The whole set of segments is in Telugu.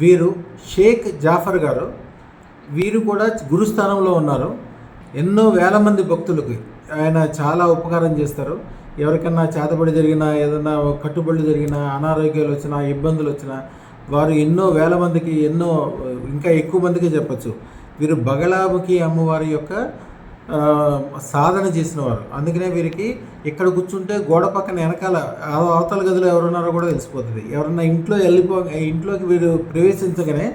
వీరు షేక్ జాఫర్ గారు. వీరు కూడా గురుస్థానంలో ఉన్నారు. ఎన్నో వేల మంది భక్తులకి ఆయన చాలా ఉపకారం చేస్తారు. ఎవరికన్నా చేతబడి జరిగినా ఏదైనా కట్టుబడి జరిగినా అనారోగ్యాలు వచ్చినా ఇబ్బందులు వచ్చినా వారు ఎన్నో వేల మందికి ఎన్నో ఇంకా ఎక్కువ మందికి చెప్పచ్చు. వీరు బగలాముఖి అమ్మవారి యొక్క సాధన చేసిన వారు అందుకనే వీరికి ఇక్కడ కూర్చుంటే గోడ పక్కన వెనకాల అవతల గదిలో ఎవరున్నారో కూడా తెలిసిపోతుంది. ఎవరన్నా ఇంట్లో వెళ్ళిపో ఇంట్లోకి వీరు ప్రవేశించగానే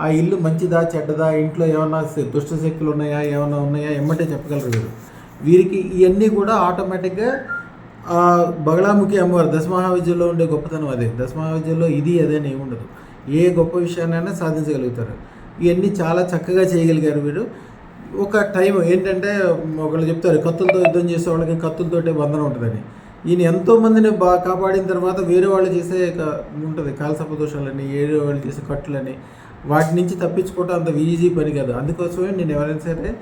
ఆ ఇల్లు మంచిదా చెడ్డదా ఇంట్లో ఏమన్నా దుష్టశక్తులు ఉన్నాయా ఏమైనా ఉన్నాయా ఎమ్మటే చెప్పగలరు వీరు వీరికి ఇవన్నీ కూడా ఆటోమేటిక్గా బగలాముఖి అమ్మవారు దశమహావిద్యలో ఉండే గొప్పతనం అదే. దశమహావిద్యలో ఇది అదేని ఏమి ఉండదు. ఏ గొప్ప విషయాన్నైనా సాధించగలుగుతారు. ఇవన్నీ చాలా చక్కగా చేయగలిగారు వీరు ఒక టైం ఏంటంటే ఒకళ్ళు చెప్తారు కత్తులతో యుద్ధం చేసే వాళ్ళకి కత్తులతోటే బంధనం ఉంటుందని. ఈయన ఎంతోమందిని బా బాగా కాపాడిన తర్వాత వేరే వాళ్ళు చేసే ఉంటుంది కాలసపదోషాలని వేరే వాళ్ళు చేసే కట్టులని. వాటి నుంచి తప్పించుకోవటం అంత ఈజీ పని కాదు. అందుకోసమే నేను ఎవరైనా సరే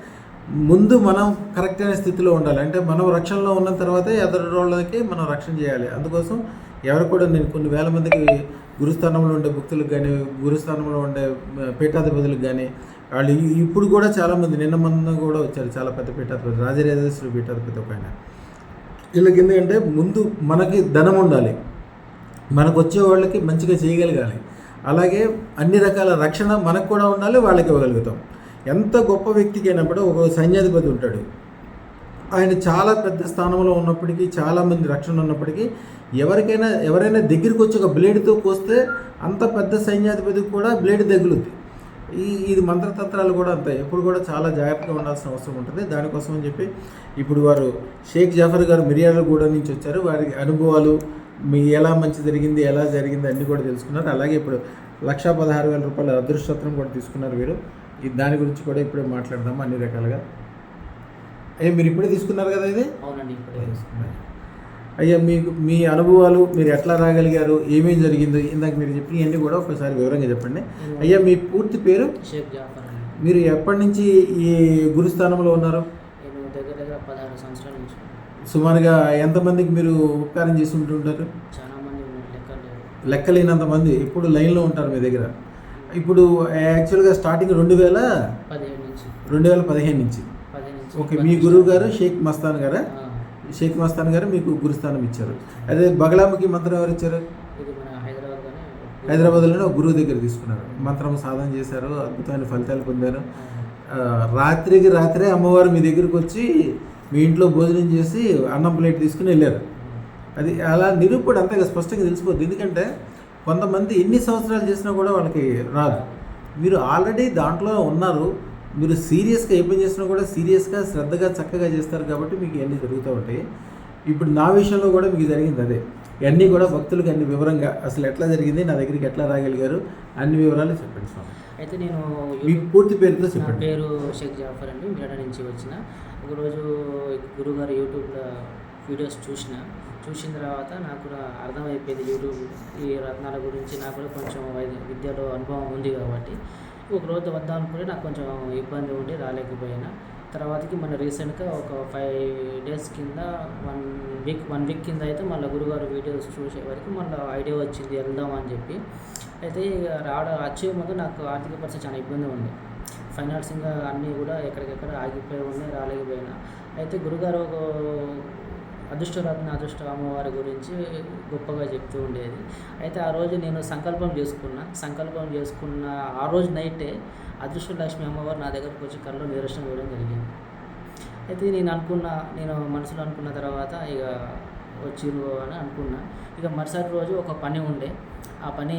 ముందు మనం కరెక్ట్ అయిన స్థితిలో ఉండాలి. అంటే మనం రక్షణలో ఉన్న తర్వాతే ఎదరు వాళ్ళకి మనం రక్షణ చేయాలి. అందుకోసం ఎవరు కూడా నేను కొన్ని వేల మందికి గురుస్థానంలో ఉండే భక్తులకు కానీ గురుస్థానంలో ఉండే పీఠాధిపతులకు కానీ వాళ్ళు ఇప్పుడు కూడా చాలామంది నిన్న మొన్న కూడా వచ్చారు చాలా పెద్ద పీఠాధిపతి రాజరాజేశ్వరి పీఠాధిపతి ఒక ఆయన. వీళ్ళకి ఎందుకంటే ముందు మనకి ధనం ఉండాలి. మనకు వచ్చే వాళ్ళకి మంచిగా చేయగలగాలి. అలాగే అన్ని రకాల రక్షణ మనకు కూడా ఉండాలి వాళ్ళకి ఇవ్వగలుగుతాం. ఎంత గొప్ప వ్యక్తికి అయినప్పుడు ఒక సైన్యాధిపతి ఉంటాడు. ఆయన చాలా పెద్ద స్థానంలో ఉన్నప్పటికీ చాలామంది రక్షణ ఉన్నప్పటికీ ఎవరికైనా ఎవరైనా దగ్గరికి వచ్చి ఒక బ్లేడ్తో కోస్తే అంత పెద్ద సైన్యాధిపతికి కూడా బ్లేడ్ తగులుద్ది ఈ ఇది మంత్రతంత్రాలు కూడా అంతే. ఎప్పుడు కూడా చాలా జాగ్రత్తగా ఉండాల్సిన అవసరం ఉంటుంది. దానికోసం అని చెప్పి ఇప్పుడు వారు షేక్ జాఫర్ గారు మిర్యాలగూడ నుంచి వచ్చారు. వారి అనుభవాలు మీ ఎలా మంచి జరిగింది ఎలా జరిగింది అన్నీ కూడా తెలుసుకున్నారు. అలాగే ఇప్పుడు లక్షా పదహారు వేల రూపాయల అదృష్టత్రం కూడా తీసుకున్నారు వీరు. ఈ దాని గురించి కూడా ఇప్పుడే మాట్లాడదాము అన్ని రకాలుగా? ఏ మీరు ఇప్పుడే తీసుకున్నారు కదా ఇది? అవునండి ఇప్పుడే తీసుకున్నారు. అయ్యా మీకు మీ అనుభవాలు మీరు ఎట్లా రాగలిగారు? ఏమేం జరిగిందో ఇందాక మీరు చెప్పిన ఇవన్నీ కూడా ఒకసారి వివరంగా చెప్పండి. అయ్యా మీ పూర్తి పేరు? మీరు ఎప్పటి నుంచి ఈ గురుస్థానంలో ఉన్నారు? నేను దగ్గర దగ్గర పదహారు సంవత్సరాల నుంచి సుమారుగా ఎంతమందికి మీరు ఉపకారం చేసి ఉంటుంటారు? లెక్కలేనంత మంది ఇప్పుడు లైన్లో ఉంటారు మీ దగ్గర? ఇప్పుడు యాక్చువల్గా స్టార్టింగ్ రెండు వేల రెండు వేల పదిహేను నుంచి. ఓకే మీ గురువు గారు షేక్ మస్తాన్ గారా? షేక్ మస్తాన్ గారు మీకు గురుస్థానం ఇచ్చారు. అదే బగలాముఖి మంత్రం ఎవరు ఇచ్చారు? హైదరాబాద్లోనే ఒక గురువు దగ్గర తీసుకున్నారు. మంత్రం సాధన చేశారు అద్భుతమైన ఫలితాలు పొందారు. రాత్రికి రాత్రే అమ్మవారు మీ దగ్గరికి వచ్చి మీ ఇంట్లో భోజనం చేసి అన్నం ప్లేట్ తీసుకుని వెళ్ళారు. అది అలా నిరూపణ అంతగా స్పష్టంగా తెలిసిపోద్ది. ఎందుకంటే కొంతమంది ఎన్ని సంవత్సరాలు చేసినా కూడా వాళ్ళకి రాదు. మీరు ఆల్రెడీ దాంట్లో ఉన్నారు. మీరు సీరియస్గా ఏ పని చేసినా కూడా సీరియస్గా శ్రద్ధగా చక్కగా చేస్తారు కాబట్టి మీకు ఇవన్నీ జరుగుతూ ఉంటాయి. ఇప్పుడు నా విషయంలో కూడా మీకు జరిగింది అదే. ఇవన్నీ కూడా భక్తులకు అన్ని వివరంగా అసలు ఎట్లా జరిగింది నా దగ్గరికి ఎట్లా రాగలిగారు అన్ని వివరాలు చెప్పండి స్వామి. అయితే నేను మీ పూర్తి పేరుతో నా చెప్పండి పేరు షేక్ జాఫర్ అండి మీరడ నుంచి వచ్చిన. ఒకరోజు గురుగారు యూట్యూబ్లో వీడియోస్ చూసిన. చూసిన తర్వాత నాకు కూడా అర్థమైపోయింది యూట్యూబ్ ఈ రత్నాల గురించి. నాకు కూడా కొంచెం విద్యలో అనుభవం ఉంది కాబట్టి. ఒక రోజు వద్దాం అనుకుంటే నాకు కొంచెం ఇబ్బంది ఉండి రాలేకపోయినా తర్వాతకి మన రీసెంట్గా ఒక ఫైవ్ డేస్ కింద వన్ వీక్ వన్ వీక్ కింద అయితే మళ్ళీ గురుగారు వీడియోస్ చూసే వరకు మళ్ళీ ఐడియా వచ్చింది వెళ్దాం అని చెప్పి. అయితే ఇక రావడం వచ్చే ముందు నాకు ఆర్థిక పరిస్థితి చాలా ఇబ్బంది ఉంది. ఫైనాన్సింగ్ అన్నీ కూడా ఎక్కడికెక్కడ ఆగిపోయి ఉన్నాయి రాలేకపోయినా. అయితే గురుగారు ఒక అదృష్టరత్న అదృష్ట అమ్మవారి గురించి గొప్పగా చెప్తూ ఉండేది. అయితే ఆ రోజు నేను సంకల్పం చేసుకున్నా. సంకల్పం చేసుకున్న ఆ రోజు నైటే అదృష్ట లక్ష్మి అమ్మవారు నా దగ్గరకు వచ్చి కళ్ళు నిదర్శనం ఇవ్వడం జరిగింది. అయితే నేను అనుకున్న నేను మనసులో అనుకున్న తర్వాత ఇక వచ్చిరు అని అనుకున్నా. ఇక మరుసటి రోజు ఒక పని ఉండే. ఆ పని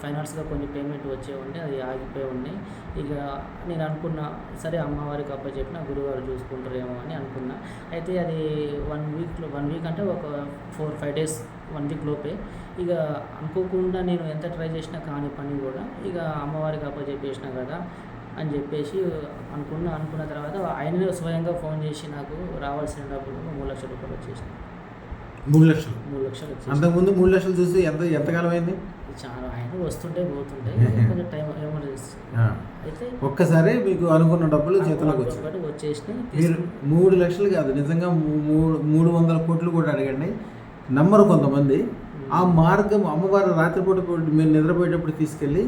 ఫైనాన్స్గా కొన్ని పేమెంట్ వచ్చే ఉండే అది ఆగిపోయి ఉన్నాయి ఇక నేను అనుకున్నా సరే అమ్మవారికి అప్పచెప్పిన గురువుగారు చూసుకుంటారేమో అని అనుకున్నా. అయితే అది వన్ వీక్లో వన్ వీక్ అంటే ఒక four five days one week లోపే. ఇక అనుకోకుండా నేను ఎంత ట్రై చేసినా కాని పని కూడా ఇక అమ్మవారికి అప్పచెప్పేసిన కదా అని చెప్పేసి అనుకున్న. అనుకున్న తర్వాత ఆయననే స్వయంగా ఫోన్ చేసి నాకు రావాల్సిన డబ్బులు మూడు లక్షల రూపాయలు వచ్చేసినాయి. మూడు లక్షలు. మూడు లక్షలు వచ్చేసి. అంతకుముందు మూడు లక్షలు చూసి ఎంత ఎంతకాలం అయింది? చాలా ఆయన వస్తుంటే పోతుంటే కొంచెం టైం ఎమర్జెన్సీ. అయితే ఒక్కసారి మీకు అనుకున్న డబ్బులు చేతిలోకి వచ్చాయి. ఒకటి వచ్చేసినాయి. మీరు మూడు లక్షలు కాదు నిజంగా మూడు మూడు వందల కోట్లు కూడా అడగండి. నమ్మరు కొంతమంది. ఆ మార్గం అమ్మవారు రాత్రిపూట పూట మీరు నిద్రపోయేటప్పుడు తీసుకెళ్ళి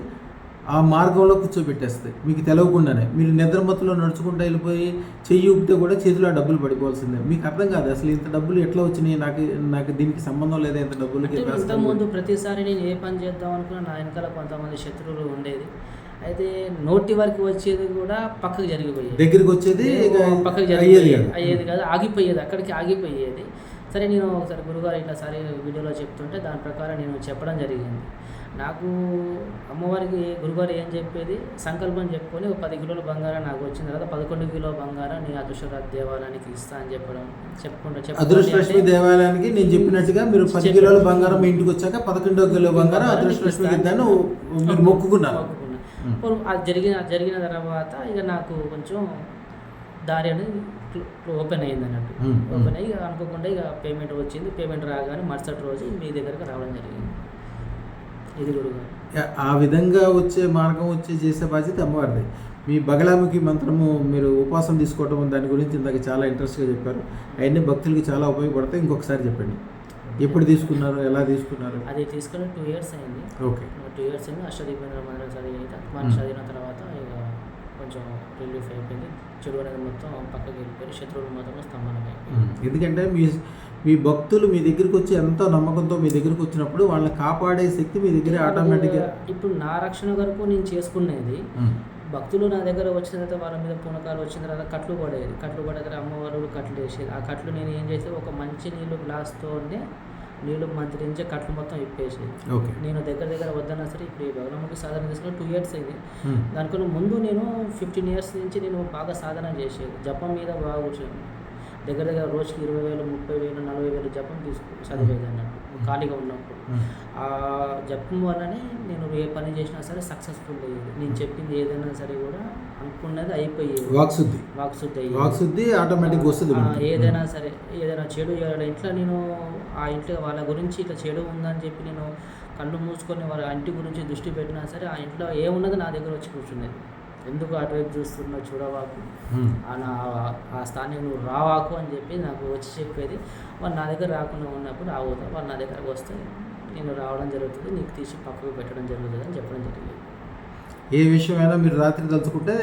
ఆ మార్గంలో కూర్చోబెట్టేస్తాయి మీకు తెలవకుండానే. మీరు నిద్రమత్తులో నడుచుకుంటూ వెళ్ళిపోయి చెయ్యి ఊపితే కూడా చేతిలో డబ్బులు పడిపోవాల్సిందే. మీకు అర్థం కాదు. అసలు ఇంత డబ్బులు ఎట్లా వచ్చినాయి? నాకు నాకు దీనికి సంబంధం లేదా ఇంత డబ్బులకి అంటే ఇంతకుముందు ప్రతిసారి నేను ఏ పని చేద్దాం అనుకున్నా నా వెనకాల కొంతమంది శత్రువులు ఉండేది. అయితే నోటి వరకు వచ్చేది కూడా పక్కకు జరిగిపోయేది. దగ్గరికి వచ్చేది పక్కకు కాదు. అయ్యేది కాదు. ఆగిపోయేది. అక్కడికి ఆగిపోయేది. సరే నేను ఒకసారి గురుగారు ఇట్లా సరే వీడియోలో చెప్తుంటే దాని ప్రకారం నేను చెప్పడం జరిగింది నాకు అమ్మవారికి గురుగారు ఏం చెప్పేది సంకల్పం చెప్పుకొని ఒక పది కిలోల బంగారం నాకు వచ్చిన తర్వాత పదకొండు కిలో బంగారం నీ అదృష్టరాజ దేవాలయానికి ఇస్తా అని చెప్పడం చెప్పుకుంటూ అదృష్టలక్ష్మి దేవాలయానికి నేను చెప్పినట్టుగా మీరు పది. కిలోల బంగారం మీ ఇంటికి వచ్చాక పదకొండో కిలో బంగారం అదృష్టలక్ష్మికి ఇద్దాను మీరు మొక్కుకున్నారు మొక్కుకున్నా. ఉం. పోనీ అది జరిగిన జరిగిన తర్వాత ఇక నాకు కొంచెం దారి అనేది ఓపెన్ అయింది అన్నట్టు. ఓపెన్ అయ్యి అనుకోకుండా ఇక పేమెంట్ వచ్చింది. పేమెంట్ రాగానే మరుసటి రోజు మీ దగ్గరకు రావడం జరిగింది. ఇది గురుగారు ఆ విధంగా వచ్చే మార్గం వచ్చే చేసే బాధ్యత అమ్మవారిది. మీ బగలాముఖి మంత్రము మీరు ఉపవాసం తీసుకోవటం దాని గురించి ఇందాక చాలా ఇంట్రెస్ట్గా చెప్పారు. అవన్నీ భక్తులకి చాలా ఉపయోగపడతాయి. ఇంకొకసారి చెప్పండి. ఎప్పుడు తీసుకున్నారు? ఎలా తీసుకున్నారు? అది తీసుకొని టూ ఇయర్స్ అయింది. ఓకే. టూ ఇయర్స్ అయింది. అష్టదీపేంద్ర మందిరం చదివి అయితే మన చదివిన తర్వాత ఇక కొంచెం రిలీఫ్ అయిపోయింది. చెడు అనేది మొత్తం పక్కకి వెళ్ళిపోయి శత్రువులు మొత్తం స్తంభనం అయిపోయింది ఉం. ఎందుకంటే మీ మీ భక్తులు మీ దగ్గరికి వచ్చి ఎంతో నమ్మకంతో మీ దగ్గరికి వచ్చినప్పుడు వాళ్ళని కాపాడే శక్తి మీ దగ్గర ఆటోమేటిక్గా ఇప్పుడు నా రక్షణ వరకు నేను చేసుకునేది భక్తులు నా దగ్గర వచ్చిన తర్వాత వాళ్ళ మీద పూనకాలు వచ్చిన తర్వాత కట్లు పడేది. కట్లు పడే తర్వాత అమ్మవారు కట్లు వేసేది. ఆ కట్లు నేను ఏం చేసేది ఒక మంచి నీళ్ళు గ్లాస్తోనే నీళ్ళు మంత్రించి కట్లు మొత్తం ఇప్పేసేది ఓకే. నేను దగ్గర దగ్గర వద్దన్నా సరే ఇప్పుడు ఈ భగవనమ్మకి సాధన చేసుకుని టూ ఇయర్స్ అయింది. దానికన్నా ముందు నేను ఫిఫ్టీన్ ఇయర్స్ నుంచి నేను బాగా సాధన చేసేది. జపం మీద బాగా కూర్చొని. దగ్గర దగ్గర రోజుకి ఇరవై వేలు ముప్పై వేలు నలభై వేలు జపం తీసుకు చదివేది అన్నట్టు ఖాళీగా ఉన్నప్పుడు. ఆ జపం వల్లనే నేను ఏ పని చేసినా సరే సక్సెస్ఫుల్ అయ్యేది. నేను చెప్పింది ఏదైనా సరే కూడా అనుకున్నది అయిపోయేది. వాక్శుద్ధి వాక్శుద్ధి అయ్యేది. వాక్శుద్ధి ఆటోమేటిక్గా వస్తుంది. ఏదైనా సరే ఏదైనా చెడు ఇంట్లో నేను ఆ ఇంట్లో వాళ్ళ గురించి ఇట్లా చెడు ఉందని చెప్పి నేను కళ్ళు మూసుకొని వాళ్ళ ఇంటి గురించి దృష్టి పెట్టినా సరే ఆ ఇంట్లో ఏమున్నది నా దగ్గర వచ్చి కూర్చునేది ఎందుకు అటువైపు చూస్తున్నా చూడవాకు. ఆ నా ఆ స్థానం నువ్వు రావాకు అని చెప్పి నాకు వచ్చి చెప్పేది. వాళ్ళు నా దగ్గర రాకుండా ఉన్నప్పుడు రావద్దు వాళ్ళు నా దగ్గరకు వస్తే నేను రావడం జరుగుతుంది నీకు తీసి పక్కకు పెట్టడం జరుగుతుంది అని చెప్పడం జరిగింది. ఏ విషయమైనా మీరు రాత్రి తలుచుకుంటే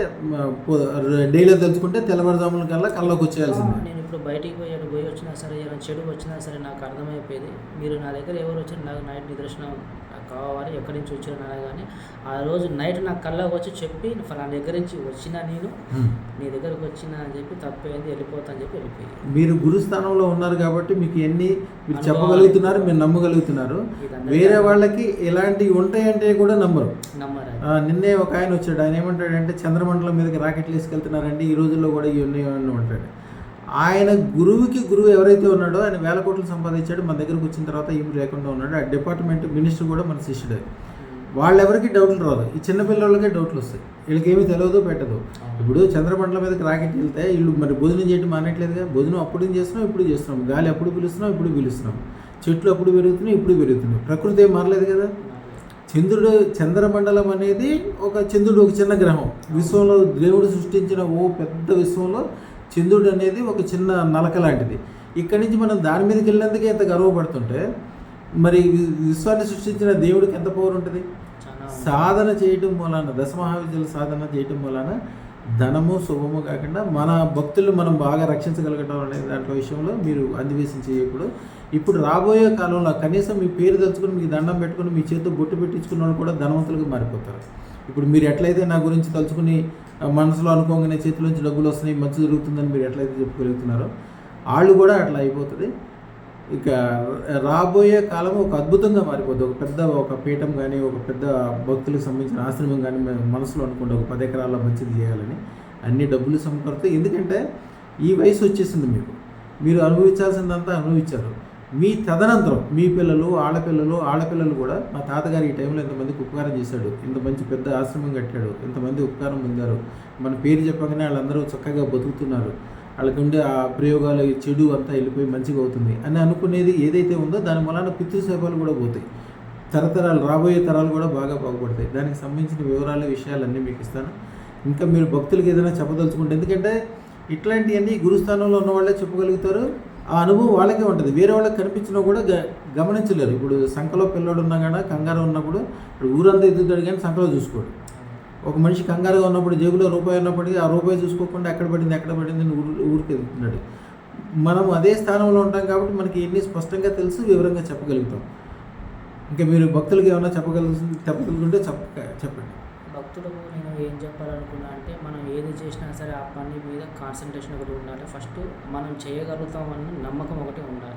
డైలీ తలుచుకుంటే తెల్లవారుజాముల కల్లా కల్లోకి వచ్చేయాల్సిందే. నేను ఇప్పుడు బయటికి పోయి అటు పోయి వచ్చినా సరే ఏదైనా చెడు వచ్చినా సరే నాకు అర్థమైపోయేది. మీరు నా దగ్గర ఎవరు వచ్చారు నాకు నైట్ నిదర్శనం కావాలి ఎక్కడి నుంచి వచ్చారు అనగానే ఆ రోజు నైట్ నాకు కళ్ళకు వచ్చి చెప్పి ఫలానా దగ్గర నుంచి వచ్చినా నేను. నీ దగ్గరకు వచ్చినా అని చెప్పి తప్పైంది వెళ్ళిపోతా అని చెప్పి వెళ్ళిపోయింది మీరు గురుస్థానంలో ఉన్నారు కాబట్టి మీకు ఎన్ని మీరు చెప్పగలుగుతున్నారు మీరు నమ్మగలుగుతున్నారు. వేరే వాళ్ళకి ఇలాంటివి ఉంటాయంటే కూడా నమ్మరు. నమ్మరు నిన్నే ఒక ఆయన వచ్చాడు. ఆయన ఏమంటాడంటే చంద్రమండలం మీదకి రాకెట్లు వేసుకెళ్తున్నారండి ఈ రోజుల్లో కూడా ఇవన్నీ ఉంటాడు ఆయన గురువుకి గురువు ఎవరైతే ఉన్నాడో ఆయన వేల కోట్లు సంపాదించాడు మన దగ్గరకు వచ్చిన తర్వాత ఏం లేకుండా ఉన్నాడు. ఆ డిపార్ట్మెంట్ మినిస్టర్ కూడా మన శిష్యుడే. వాళ్ళెవరికి డౌట్లు రాదు. ఈ చిన్న పిల్లలకే డౌట్లు వస్తాయి. వీళ్ళకి ఏమీ తెలియదు పెట్టదు ఇప్పుడు చంద్రమండలం మీదకి రాకెట్ వెళ్తే వీళ్ళు మరి భోజనం చేయడం మానేట్లేదుగా భోజనం అప్పుడు చేస్తున్నాం? ఇప్పుడు చేస్తున్నాం. గాలి అప్పుడు పిలుస్తున్నాం ఇప్పుడు పిలుస్తున్నాం. చెట్లు అప్పుడు పెరుగుతున్నాయి ఇప్పుడు పెరుగుతున్నాయి. ప్రకృతి ఏం మారలేదు కదా? చంద్రుడు చంద్రమండలం అనేది ఒక చంద్రుడు ఒక చిన్న గ్రహం. విశ్వంలో దేవుడు సృష్టించిన ఓ పెద్ద విశ్వంలో చంద్రుడు అనేది ఒక చిన్న నలక లాంటిది. ఇక్కడి నుంచి మనం దాని మీదకి వెళ్ళినందుకే ఎంత గర్వపడుతుంటే మరి విశ్వాన్ని సృష్టించిన దేవుడికి ఎంత పవర్ ఉంటుంది? సాధన చేయటం మూలాన దశమహావిద్యల సాధన చేయటం మూలాన ధనము శుభము కాకుండా మన భక్తులు మనం బాగా రక్షించగలగటం అనే దాంట్లో విషయంలో మీరు అందివేశం చేయకూడదు. ఇప్పుడు రాబోయే కాలంలో కనీసం మీ పేరు తలుచుకుని మీకు దండం పెట్టుకుని మీ చేతితో బొట్టు పెట్టించుకున్న వాళ్ళు కూడా ధనవంతులుగా మారిపోతారు. ఇప్పుడు మీరు ఎట్లయితే నా గురించి తలుచుకుని మనసులో అనుకోగానే చేతిలోంచి డబ్బులు వస్తున్నాయి మంచి జరుగుతుందని మీరు ఎట్లయితే చెప్పగలుగుతున్నారో వాళ్ళు కూడా అట్లా అయిపోతుంది. ఇక రాబోయే కాలం ఒక అద్భుతంగా మారిపోద్ది. ఒక పెద్ద ఒక పీఠం కానీ ఒక పెద్ద భక్తులకు సంబంధించిన ఆశ్రమం కానీ మనసులో అనుకోండి ఒక పది ఎకరాల మంచిది చేయాలని అన్ని డబ్బులు సమకూరుతాయి. ఎందుకంటే ఈ వయసు వచ్చేసింది మీకు. మీరు అనుభవించాల్సిందంతా అనుభవించారు. మీ తదనంతరం మీ పిల్లలు ఆడపిల్లలు ఆడపిల్లలు కూడా మా తాతగారు ఈ టైంలో ఎంతమందికి ఉపకారం చేశాడు ఇంత మంచి పెద్ద ఆశ్రమం కట్టాడు ఇంతమంది ఉపకారం పొందారు మన పేరు చెప్పగానే వాళ్ళందరూ చక్కగా బతుకుతున్నారు వాళ్ళకి ఉండే ఆ ప్రయోగాలు ఈ చెడు అంతా వెళ్ళిపోయి మంచిగా అవుతుంది అని అనుకునేది ఏదైతే ఉందో దాని వలన పితృసేవలు కూడా పోతాయి. తరతరాలు రాబోయే తరాలు కూడా బాగా బాగుపడతాయి. దానికి సంబంధించిన వివరాలు విషయాలన్నీ మీకు ఇస్తాను. ఇంకా మీరు భక్తులకు ఏదైనా చెప్పదలుచుకుంటే ఎందుకంటే ఇట్లాంటివన్నీ గురుస్థానంలో ఉన్న వాళ్ళే చెప్పగలుగుతారు. ఆ అనుభవం వాళ్ళకే ఉంటుంది. వేరే వాళ్ళకి కనిపించినా కూడా గ- గమనించలేరు. ఇప్పుడు సంఖలో పిల్లోడు ఉన్నా కానీ కంగారు ఉన్నప్పుడు ఇప్పుడు ఊరంతా ఎదుగుతాడు కానీ సంఖలో చూసుకోడు. ఒక మనిషి కంగారుగా ఉన్నప్పుడు జేబులో రూపాయి ఉన్నప్పటికీ ఆ రూపాయి చూసుకోకుండా ఎక్కడ పడింది ఎక్కడ పడింది అని ఊరు ఊరికి ఎదుగుతున్నాడు. మనం అదే స్థానంలో ఉంటాం కాబట్టి మనకి ఎన్ని స్పష్టంగా తెలుసు వివరంగా చెప్పగలుగుతాం. ఇంకా మీరు భక్తులకి ఏమైనా చెప్పగలుగు చెప్పగలుగుతుంటే చెప్ప చెప్పండి. భక్తులకు నేను ఏం చెప్పాలనుకున్నా అంటే మనం ఏది చేసినా సరే ఆ పని మీద కాన్సన్ట్రేషన్ ఒకటి ఉండాలి. ఫస్ట్ మనం చేయగలుగుతామన్న నమ్మకం ఒకటి ఉండాలి.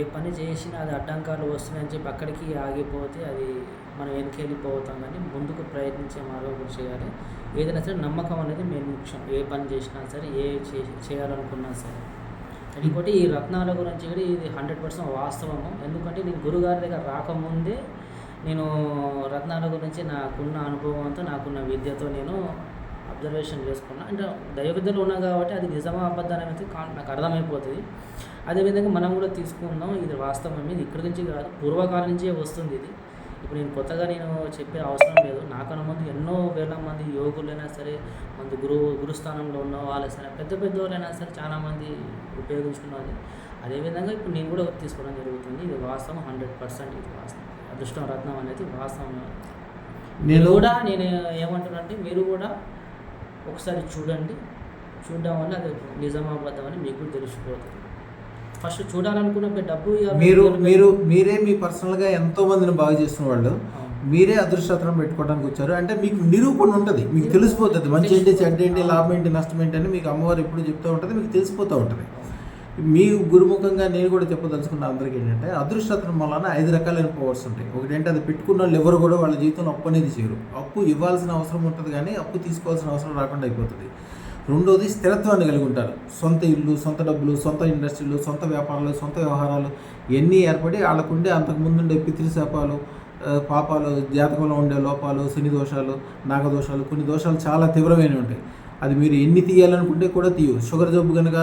ఏ పని చేసినా అది అడ్డంకాలు వస్తున్నాయని చెప్పి అక్కడికి ఆగిపోతే అది మనం వెనక్కి వెళ్ళిపోతాం కానీ ముందుకు ప్రయత్నించే మార్గం ఒకటి చేయాలి. ఏదైనా సరే నమ్మకం అనేది మెయిన్ ముఖ్యం. ఏ పని చేసినా సరే ఏ చే- చేయాలనుకున్నా సరే. ఇంకోటి ఈ రత్నాల గురించి కూడా ఇది హండ్రెడ్ పర్సెంట్ వాస్తవము. ఎందుకంటే నేను గురుగారి దగ్గర రాకముందే నేను రత్నాల గురించి నాకున్న అనుభవంతో నాకున్న విద్యతో నేను అబ్జర్వేషన్ చేసుకున్నా. అంటే దైవ విద్యలో ఉన్నా కాబట్టి అది నిజమా అబద్ధాలు అనేది నాకు అర్థమైపోతుంది. అదేవిధంగా మనం కూడా తీసుకుందాం ఇది వాస్తవం ఇది ఇక్కడి నుంచి కాదు పూర్వకాలం నుంచే వస్తుంది ఇది. ఇప్పుడు నేను కొత్తగా నేను చెప్పే అవసరం లేదు. నాకన్నా ముందు ఎన్నో వేల మంది యోగులైనా సరే మంది గురువు గురుస్థానంలో ఉన్న వాళ్ళు సరే పెద్ద పెద్దవాళ్ళైనా సరే చాలామంది ఉపయోగించుకున్నది అదేవిధంగా ఇప్పుడు నేను కూడా తీసుకోవడం జరుగుతుంది. ఇది వాస్తవం హండ్రెడ్ పర్సెంట్ ఇది వాస్తవం. అదృష్టం రత్నం అనేది వాస్తవం. నేను నేను కూడా నేను ఏమంటున్నానంటే మీరు కూడా ఒకసారి చూడండి. చూడడం వల్ల అది నిజమా అబద్ధం అని మీకు కూడా తెలిసిపోతుంది. ఫస్ట్ చూడాలనుకున్నప్పుడు డబ్బు మీరు మీరు మీరే మీ పర్సనల్గా ఎంతో మందిని బాగా చేస్తున్న వాళ్ళు. మీరే అదృష్టత్రం పెట్టుకోవడానికి వచ్చారు. అంటే మీకు నిరూపణ ఉంటుంది. మీకు తెలిసిపోతుంది. మంచి ఏంటి చెడ్డ ఏంటి లాభం ఏంటి నష్టం ఏంటి అని మీకు అమ్మవారు ఎప్పుడు చెప్తూ ఉంటుంది. మీకు తెలిసిపోతూ ఉంటుంది. మీ గురుముఖంగా నేను కూడా చెప్పదలుచుకున్న అందరికీ ఏంటంటే అదృష్టత్వం వలన ఐదు రకాలైన పవర్స్ ఉంటాయి. ఒకటంటే? అది పెట్టుకున్న వాళ్ళు ఎవరు కూడా వాళ్ళ జీవితంలో అప్పు అనేది చేయరు. అప్పు ఇవ్వాల్సిన అవసరం ఉంటుంది కానీ అప్పు తీసుకోవాల్సిన అవసరం రాకుండా అయిపోతుంది. రెండోది స్థిరత్వాన్ని కలిగి ఉంటారు. సొంత ఇల్లు సొంత డబ్బులు సొంత ఇండస్ట్రీలు సొంత వ్యాపారాలు సొంత వ్యవహారాలు ఇవన్నీ ఏర్పడి వాళ్ళకుండే అంతకుముందు ఉండే పితృశాపాలు పాపాలు జాతకంలో ఉండే లోపాలు శని దోషాలు నాగదోషాలు కొన్ని దోషాలు చాలా తీవ్రమైనవి ఉంటాయి. అది మీరు ఎన్ని తీయాలనుకుంటే కూడా తీయు షుగర్ జబ్బు కనుక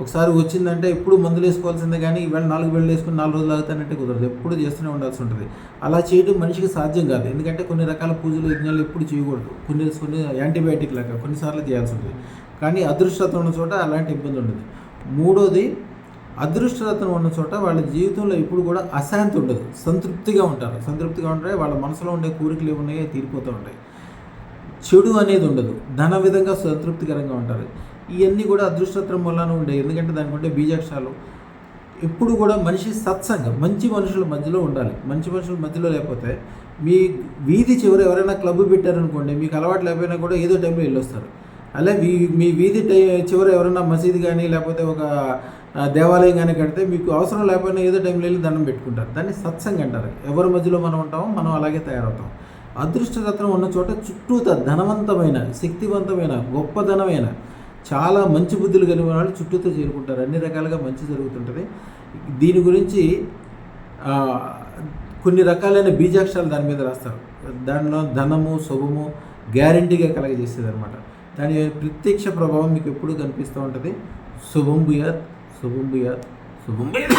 ఒకసారి వచ్చిందంటే ఎప్పుడు మందులు వేసుకోవాల్సిందే కానీ ఈవేళ నాలుగు వేళ్ళు వేసుకుని నాలుగు రోజులు ఆగుతానంటే కుదరదు. ఎప్పుడు చేస్తూనే ఉండాల్సి ఉంటుంది. అలా చేయడం మనిషికి సాధ్యం కాదు. ఎందుకంటే కొన్ని రకాల పూజలు యజ్ఞాలు ఎప్పుడు చేయకూడదు. కొన్ని కొన్ని యాంటీబయాటిక్ లాగా కొన్నిసార్లు చేయాల్సి ఉంటుంది. కానీ అదృష్టత్వం ఉన్న చోట అలాంటి ఇబ్బంది ఉండదు. మూడోది అదృష్టరత్నం ఉన్న చోట వాళ్ళ జీవితంలో ఎప్పుడు కూడా అశాంతి ఉండదు. సంతృప్తిగా ఉంటారు. సంతృప్తిగా ఉంటాయి వాళ్ళ మనసులో ఉండే కోరికలు ఏమున్నాయో తీరిపోతూ ఉంటాయి. చెడు అనేది ఉండదు. ధన విధంగా సంతృప్తికరంగా ఉంటారు. ఇవన్నీ కూడా అదృష్టత్రం వల్లనే ఉంటాయి ఎందుకంటే దానికి బీజాక్షాలు ఎప్పుడు కూడా మనిషి సత్సంగం మంచి మనుషుల మధ్యలో ఉండాలి. మంచి మనుషుల మధ్యలో లేకపోతే మీ వీధి చివర ఎవరైనా క్లబ్ పెట్టారనుకోండి మీకు అలవాటు లేకపోయినా కూడా ఏదో టైంలో వెళ్ళొస్తారు. అలా మీ మీ వీధి చివర ఎవరైనా మసీదు కానీ లేకపోతే ఒక దేవాలయం కానీ కడితే మీకు అవసరం లేకపోయినా ఏదో టైంలో వెళ్ళి దండం పెట్టుకుంటారు. దాన్ని సత్సంగం అంటారు. ఎవరి మధ్యలో మనం ఉంటామో మనం అలాగే తయారవుతాం. అదృష్టరత్నం ఉన్న చోట చుట్టూత ధనవంతమైన శక్తివంతమైన గొప్పధనమైన చాలా మంచి బుద్ధులు కలిగిన వాళ్ళు చుట్టూతో చేరుకుంటారు. అన్ని రకాలుగా మంచి జరుగుతుంటుంది. దీని గురించి కొన్ని రకాలైన బీజాక్షరాలు దాని మీద రాస్తారు. దానిలో ధనము శుభము గ్యారంటీగా కలగజేసేది అనమాట దాని ప్రత్యక్ష ప్రభావం మీకు ఎప్పుడు కనిపిస్తూ ఉంటుంది. శుభం భూయాత్ శుభం భూయాత్ శుభం